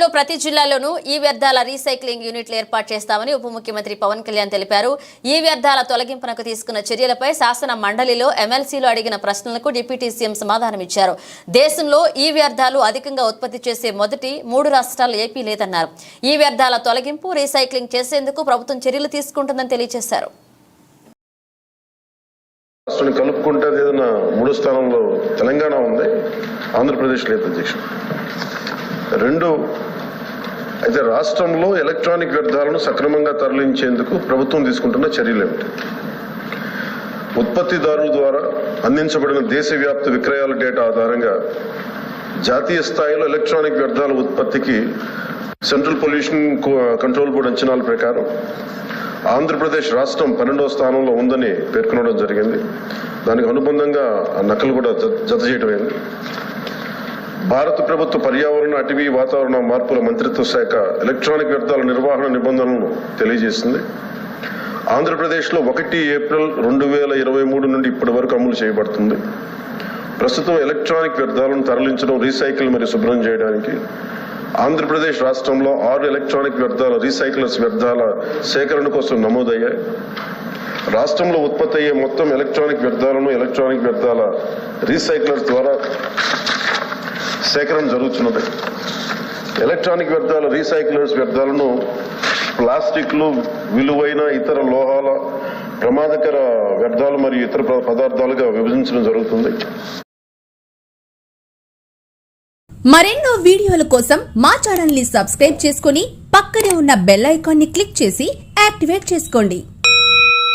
లో ప్రతి జిల్లాలోనూ ఈ వ్యర్థాల రీసైక్లింగ్ యూనిట్లు ఏర్పాటు చేస్తామని ఉప ముఖ్యమంత్రి పవన్ కళ్యాణ్ తెలిపారు. ఈ వ్యర్థాల తొలగింపునకు తీసుకున్న చర్యలపై శాసన మండలిలో ఎమ్మెల్సీలు అడిగిన ప్రశ్నలకు డిప్యూటీ సీఎం సమాధానమిచ్చారు దేశంలో ఈ వ్యర్థాలు అధికంగా ఉత్పత్తి చేసే మొదటి మూడు రాష్ట్రాలు ఏపీ లేదన్నారు. ఈ వ్యర్థాల తొలగింపు రీసైక్లింగ్ చేసేందుకు ప్రభుత్వం చర్యలు తీసుకుంటుందని తెలియజేశారు. రాష్ట్రాన్ని కలుపుకుంటే ఏదైనా స్థానంలో తెలంగాణ ఉంది ఆంధ్రప్రదేశ్ లేదు అధ్యక్షుడు. రెండు అయితే రాష్ట్రంలో ఎలక్ట్రానిక్ వ్యర్థాలను సక్రమంగా తరలించేందుకు ప్రభుత్వం తీసుకుంటున్న చర్యలు ఏమిటి? ఉత్పత్తిదారుల ద్వారా అందించబడిన దేశవ్యాప్త విక్రయాల డేటా ఆధారంగా జాతీయ స్థాయిలో ఎలక్ట్రానిక్ వ్యర్థాల ఉత్పత్తికి సెంట్రల్ పొల్యూషన్ కంట్రోల్ బోర్డు అంచనాల ప్రకారం ఆంధ్రప్రదేశ్ రాష్ట్రం పన్నెండవ స్థానంలో ఉందని పేర్కొనడం జరిగింది. దానికి అనుబంధంగా ఆ నకలు కూడా జత జత భారత ప్రభుత్వ పర్యావరణ అటవీ వాతావరణ మార్పుల మంత్రిత్వ శాఖ ఎలక్ట్రానిక్ వ్యర్థాల నిర్వహణ నిబంధనలను తెలియజేసింది. ఆంధ్రప్రదేశ్లో ఒకటి ఏప్రిల్ రెండు వేల ఇరవై మూడు నుండి ఇప్పటి వరకు అమలు చేయబడుతుంది. ప్రస్తుతం ఎలక్ట్రానిక్ వ్యర్థాలను తరలించడం రీసైకిల్ మరియు శుభ్రం చేయడానికి. ఆంధ్రప్రదేశ్ రాష్ట్రంలో ఆరు ఎలక్ట్రానిక్ వ్యర్థాల రీసైకిలర్స్ వ్యర్థాల సేకరణ కోసం నమోదయ్యాయి. రాష్ట్రంలో ఉత్పత్తి అయ్యే మొత్తం ఎలక్ట్రానిక్ వ్యర్థాలను ఎలక్ట్రానిక్ వ్యర్థాల రీసైకిలర్స్ ద్వారా సేకరణ జరుగుతున్నది. ఎలక్ట్రానిక్ వ్యర్థాలు రీసైక్లర్స్ వ్యర్థాలను ప్లాస్టిక్లు విలువైన ఇతర లోహాల ప్రమాదకర వ్యర్థాలు మరియు ఇతర పదార్థాలుగా విభజించడం జరుగుతుంది. మరెన్నో వీడియోల కోసం మా ఛానల్ని సబ్స్క్రైబ్ చేసుకుని పక్కనే ఉన్న బెల్ ఐకాన్ని క్లిక్ చేసి యాక్టివేట్ చేసుకోండి.